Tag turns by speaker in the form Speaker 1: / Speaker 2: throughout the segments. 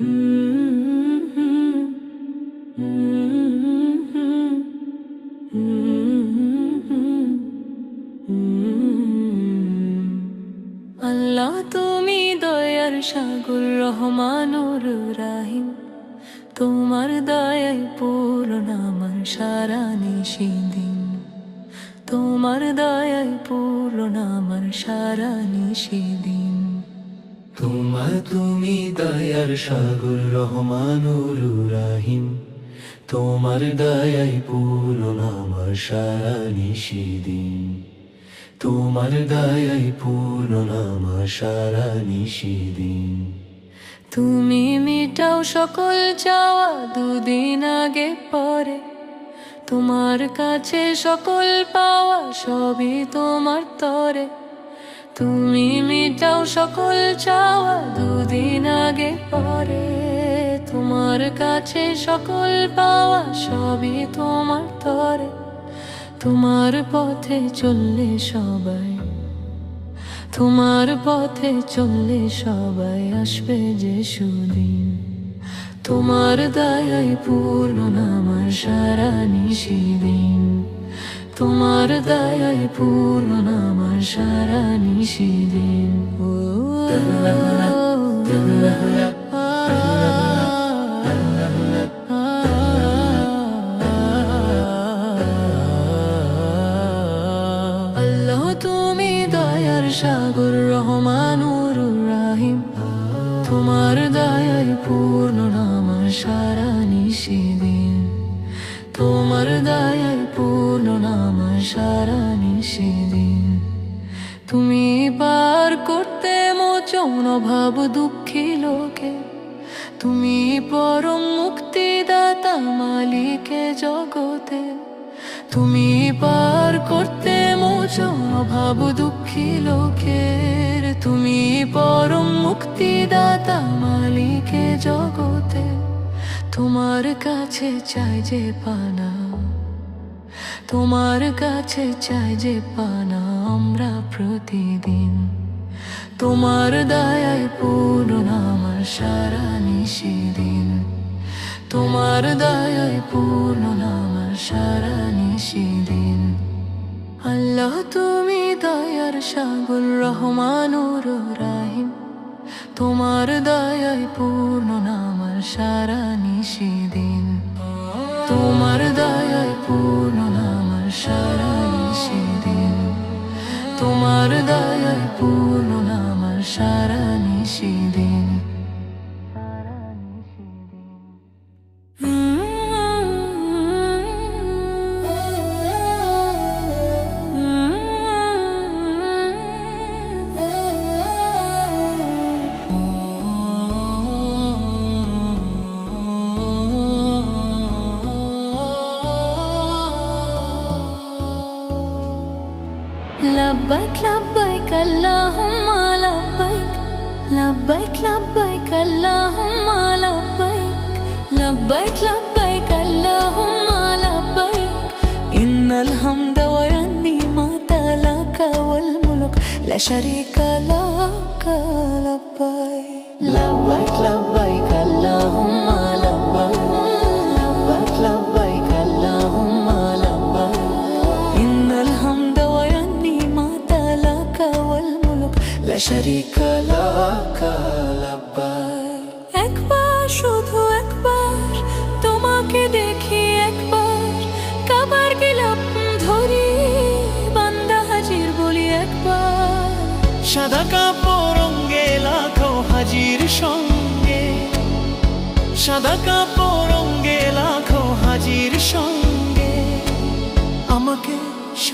Speaker 1: আল্লাহ সাগর রহমানুর রাহিম, তোমার
Speaker 2: দয়াই পূরণ আমার সারা নিশিদিন তোমার দয়াই পূরণ আমার সারা নিশিদিন
Speaker 1: তুমি মিটাও সকল চাওয়া দুদিন আগে পরে, তোমার কাছে সকল পাওয়া সবই তোমার তরে। তুমি মিটাও সকল চাওয়া দুদিন আগে পরে। তোমার কাছে সকল পাওয়া সবই তোমার তরে। তোমার পথে চললে সবাই, তোমার পথে চললে সবাই আসবে যে সুদিন। তোমার দয়াই পূর্ণ আমার সারা নিশিদিন তোমার দয়াই পূর্ণ আমার সারা নিশিদিন আল্লাহ তুমি দয়ার সাগর রহমানুর রাহিম। তোমার দয়াই পূর্ণ আমার সারা নিশিদিন তোমার আমার সারা নিশিদিন তুমি পার করতে মোচন অভাব দুঃখী লোকে। তুমি পরম মুক্তিদাতা মালিকে জগতে। তুমি পার করতে মোচন অভাব দুঃখী লোকের। তুমি পরম মুক্তিদাতা মালিকে জগতে। তোমার কাছে চাই যে পানা তোমার কাছে চাই যে পানা আমরা প্রতিদিন। তোমার দয়ায় পূর্ণ আমার সারা নিশিদিন। তোমার দয়ায় পূর্ণ আমার সারা নিশিদিন। আল্লাহ তুমি দয়ার সাগর, রহমানুর রাহিম। তোমার দয়ায় পূর্ণ আমার সারা নিশিদিন। তোমার দয়ায় পূর্ণ আমার সারা নিশিদিন তোমার দয়ায় পূর্ণ আমার সারা নিশিদিন اللهم لبيك لبيك لبيك اللهم لبيك. إن الحمد والنعمة لك والملك لا شريك لك لبيك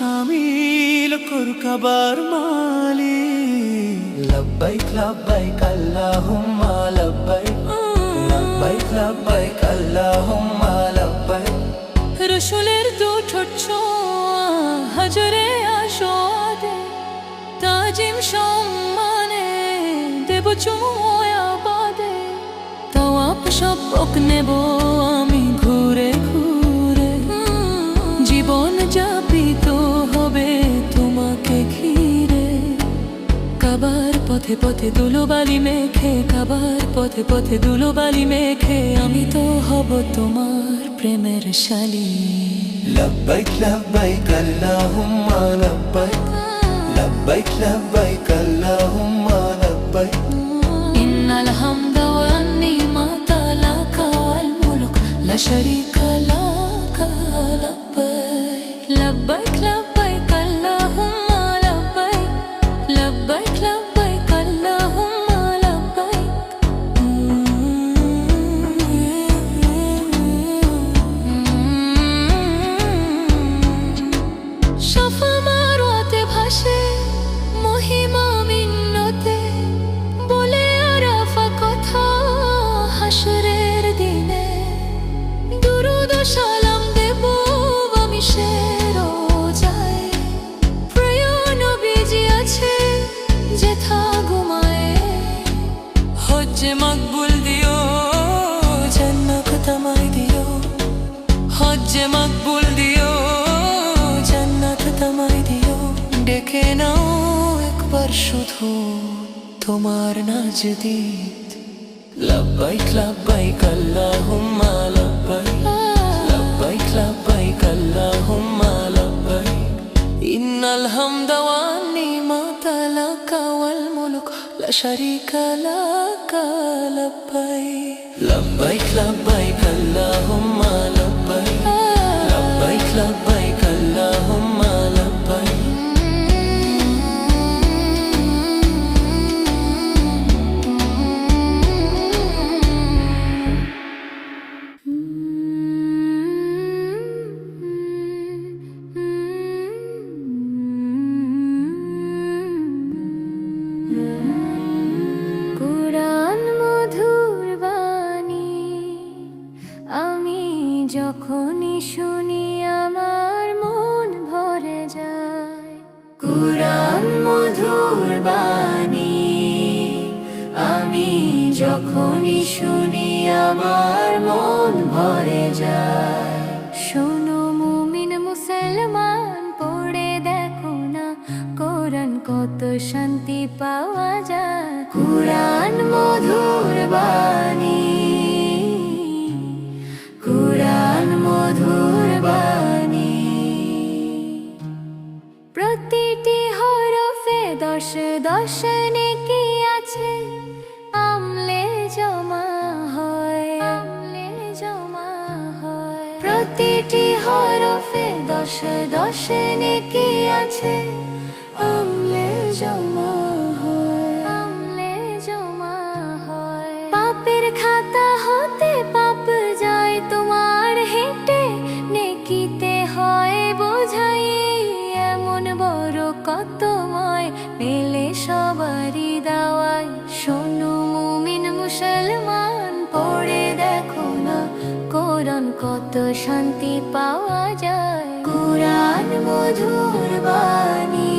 Speaker 2: শামিল কর কাবার মালি লব্বাইক লব্বাইক আল্লাহুম্মা লব্বাইক লব্বাইক লব্বাইক আল্লাহুম্মা লব্বাইক
Speaker 1: রসুলের দু ঠোঁট হাজরে আসোয়াদে তাজিম সম্মানে দেব চুমোয়া বাদে। তাওয়াপ সবক নেব আমি পথে পথে দুলো বালি মেখে খাবার পথে পথে দুলো বালি মেখে আমি তো হব তোমার প্রেমের শালি। লব্বাইক লব্বাইক আল্লাহুম্মা লব্বাইক। লব্বাইক লব্বাইক আল্লাহুম্মা লব্বাইক। ইন্নাল হামদা ওয়া নিমাতা লাকা ওয়াল মুলক লা শারীকা লাকা লব্বাইক। একবার শুধু তোমার নাজদিদ লব্বাইক লব্বাইক, আল্লাহুম্মা লব্বাইক। লব্বাইক লব্বাইক, আল্লাহুম্মা লব্বাইক। ইন্নাল হামদা ওয়ান নিমাতা লাকা ওয়াল মুলক। লা শারীকা লাকা লব্বাইক। লব্বাইক লব্বাইক, আল্লাহুম্মা লব্বাইক। লব্বাইক লব্বাইক।
Speaker 3: শুনি আমার মন ভরে যায়। শোনো মুমিন মুসলমান পড়ে দেখো না কোরআন কত শান্তি পাওয়া যায়। কোরআন মধুর বাণী কুরআন মধুর বাণী। প্রতিটি হরফে দশ দশ দশ দশ নেকি আছে। আমলে জমা হয়। আমলে জমা হয়। পাপের খাতা হতে পাপ যায় তোমার হেঁটে নেকিতে হয়। বোঝাই এমন বড় কত কতময় পেলে সবারই দাওয়াই শোনো মুমিন মুসলমান পড়ে দেখো না কোরআন কত শান্তি পাওয়া যায়। কোরআন মধুর বাণী।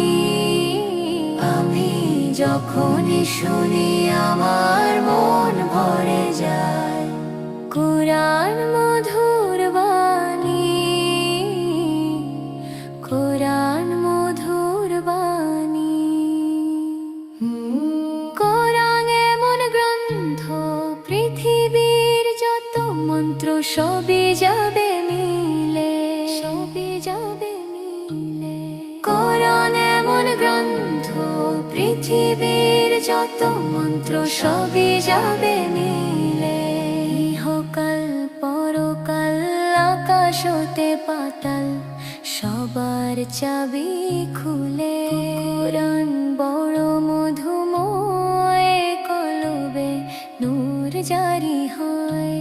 Speaker 3: আমি যখনই শুনি আমার মন ভরে যায় কোরআন মধুর বাণী। কোরআন মধুর বাণী। কোরআন এমন গ্রন্থ, পৃথিবীর যত মন্ত্র সবই যাবে মিলে পৃথিবীর যত মন্ত্র সবই যাবে মিলে। ইহকাল, পরকাল আকাশ হতে পাতাল, সবার চাবি খুলে। কোরআন বড় মধুময় কলবে, নূর জারি হয়।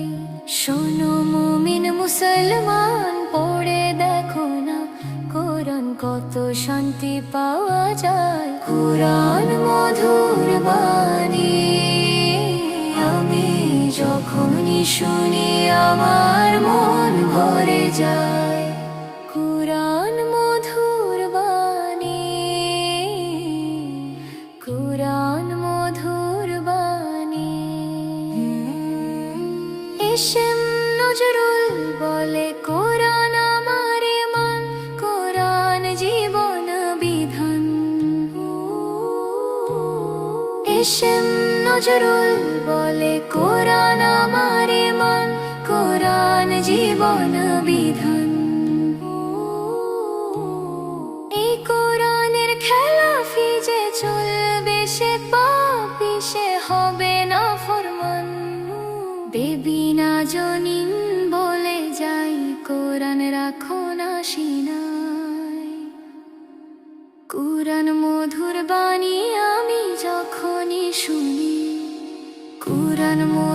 Speaker 3: শোনো মুমিন মুসলমান, পড়ে দেখো না, কোরআন কত শান্তি পাওয়া যায়। কোরআন আমি যখনই শুনি আমার মন ভরে যায়। নজরুল বলে কোরআন আমার মান কোরআন জীবন বিধান।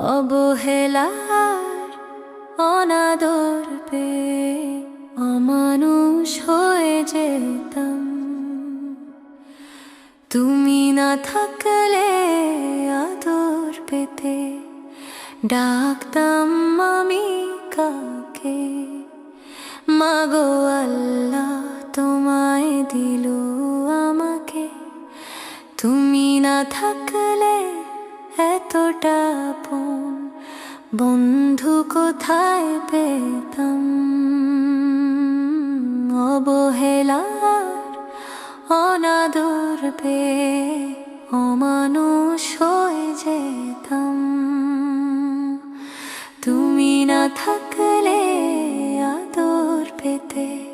Speaker 3: অবহেলার, অনাদর পে অমানুষ হয়ে যেতাম। তুমি না থাকলে আদর পেতে, ডাকতাম আমি কাকে? মাগো আল্লাহ তোমায় দিল আমাকে। তুমি না থাকলে এতটা আপন। বন্ধু কোথায় পেতাম? অবহেলার অনাদর পে অমানুষ হয়ে যেতাম। তুমি না থাকলে আদর পেতে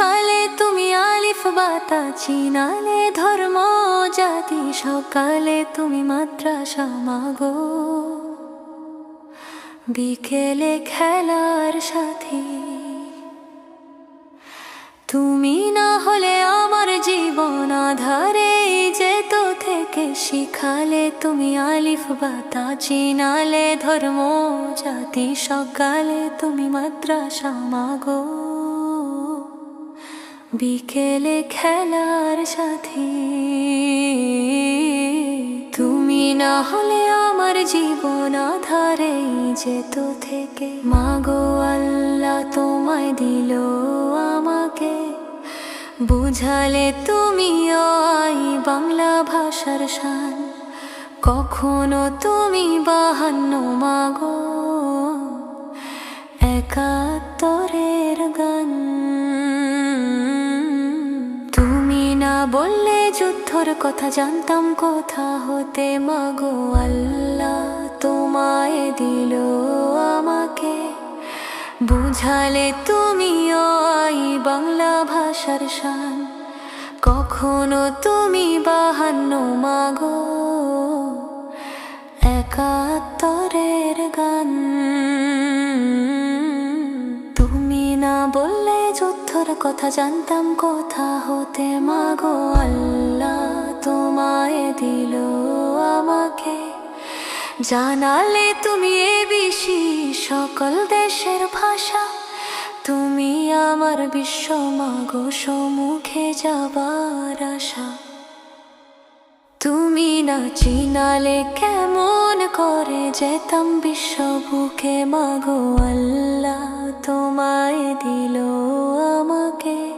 Speaker 3: শিখালে তুমি আলিফ বাতা চিনালে ধর্ম জাতি, সকালে তুমি মাদ্রাসা, মাগো। বিকেলে খেলার সাথী। তুমি না হলে আমার জীবন আধারে যেত থেকে শিখালে তুমি আলিফ বাতা চিনালে ধর্ম জাতি, সকালে তুমি মাদ্রাসা, মাগো। বিকেলে খেলার সাথী। তুমি না হলে আমার জীবন আধারে যেত থেকে। মাগো আল্লাহ তোমায় দিল আমাকে। বুঝালে তুমিও আই বাংলা ভাষার শান। কখনো তুমি বাহান্ন মাগো। একাত্তরের গান। বললে যুদ্ধর কথা জানতাম, কোথা হতে মাগো আল্লাহ তোমায় দিল আমাকে। বুঝালে তুমিও আই বাংলা ভাষার শান, কখনো তুমি বাহান্ন মাগো। একাত্তরের গান, তুমি না বললে যুদ্ধর কথা জানতাম, কোথা হতে মাগো আল্লাহ তোমায় দিল আমাকে। জানালে তুমি এ বেশি সকল দেশের ভাষা, তুমি আমার বিশ্ব মাগো সম্মুখে যাবার আশা। তুমি না চিনালে কেমন করে যেতাম বিশ্ব বুকে মাগো আল্লাহ। তোমায় দিল আমাকে।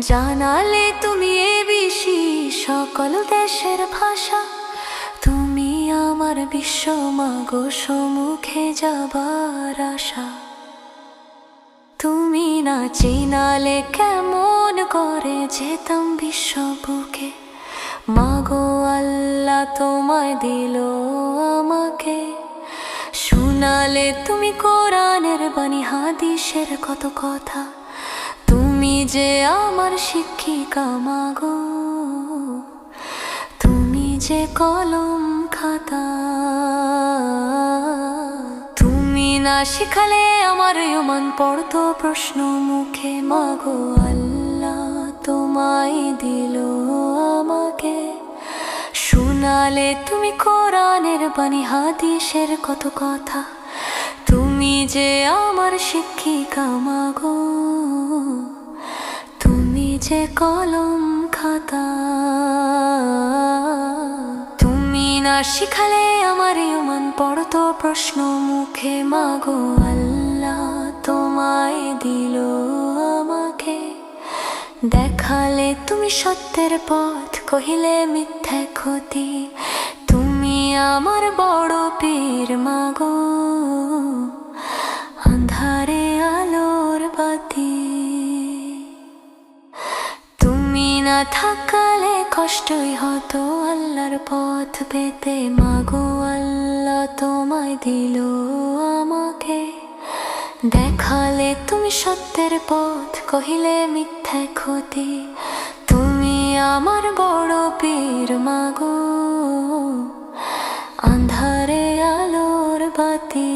Speaker 3: জানালে তুমি এ বেশি সকল দেশের ভাষা। তুমি আমার বিশ্ব মাগো সম্মুখে যাবার আশা। তুমি না চিনালে কেমন করে যেতাম বিশ্ব বুকে। মাগো আল্লাহ তোমায় দিল আমাকে। শুনালে তুমি কোরআনের বাণী, হাদিসের কত কথা। তুমি যে আমার শিক্ষিকা, মাগো। তুমি যে কলম খাতা। তুমি না শিখালে আমার মন পড়তো প্রশ্ন মুখে, মাগো। আল্লাহ তোমায় দিল আমাকে। শোনালে তুমি কোরআনের বাণী, হাদিসের কত কথা। তুমি যে আমার শিক্ষিকা, মাগো। তুমি যে কলম খাতা। তুমি না শিখালে আমার মন পড়ত প্রশ্ন মুখে, মাগো। আল্লাহ তোমায় দিল দেখালে তুমি সত্যের পথ, কহিলে মিথ্যা ক্ষতি। তুমি আমার বড় পীর, মাগো। আন্ধারে আলোর বাতি। তুমি না থাকালে কষ্টই হতো আল্লাহর পথ পেতে। মাগো, আল্লাহ তোমায় দিল আমাকে। দেখালে তুমি সত্যের পথ, কহিলে মিথ্যা ক্ষতি তুমি আমার বড় পীর মাগো। আন্ধারে আলোর বাতি।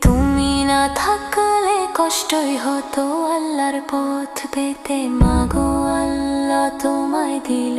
Speaker 3: তুমি না থাকলে কষ্টই হতো আল্লাহর পথ পেতে। মাগো আল্লাহ তোমায় দিল।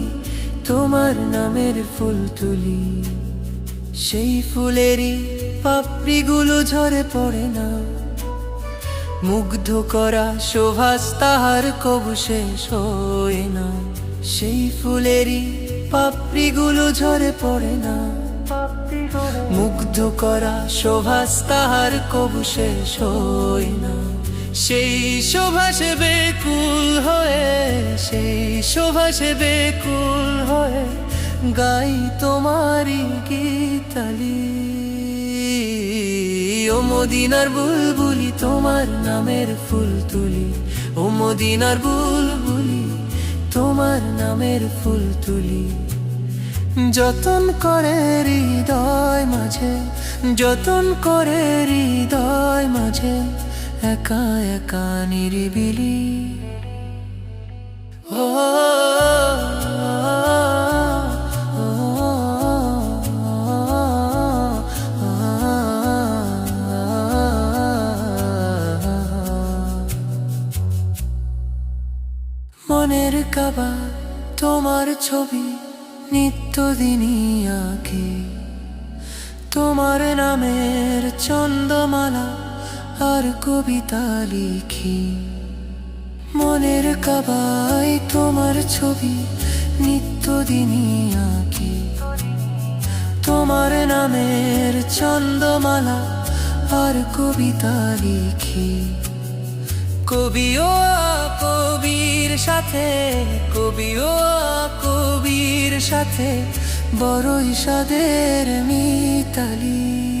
Speaker 1: তোমার নামের ফুল তুলি। সেই ফুলেরই পাপড়িগুলো ঝরে পড়ে না। মুগ্ধ করা শোভাস তাহার কবু শেষ হয় না। সেই ফুলেরই পাপড়িগুলো ঝরে পড়ে না। মুগ্ধ করা শোভাস তাহার কবু শেষ হয় না। সেই শোভা সে বেকুল হয়ে, সেই শোভা সে বেকুল হয়ে গাই তোমারই গীতালি। ও মদিনার বুলবুলি তোমার নামের ফুল তুলি, ও মদিনার বুলবুলি তোমার নামের ফুল তুলি। যতন করে হৃদয় মাঝে, যতন করে হৃদয় মাঝে একা একা নিরিবিলি ও মনের কাবা তোমার ছবি নিত্যদিনই আঁকি তোমার নামের চন্দ্রমালা আর কবিতা লিখি। মনের কাবাই তোমার ছবি নিত্যদিনই আঁকি। তোমার নামের চন্দ্রমালা আর কবিতা লিখি। কবিও কবির সাথে, কবিও কবির সাথে বড়ই সাদের মিতালি।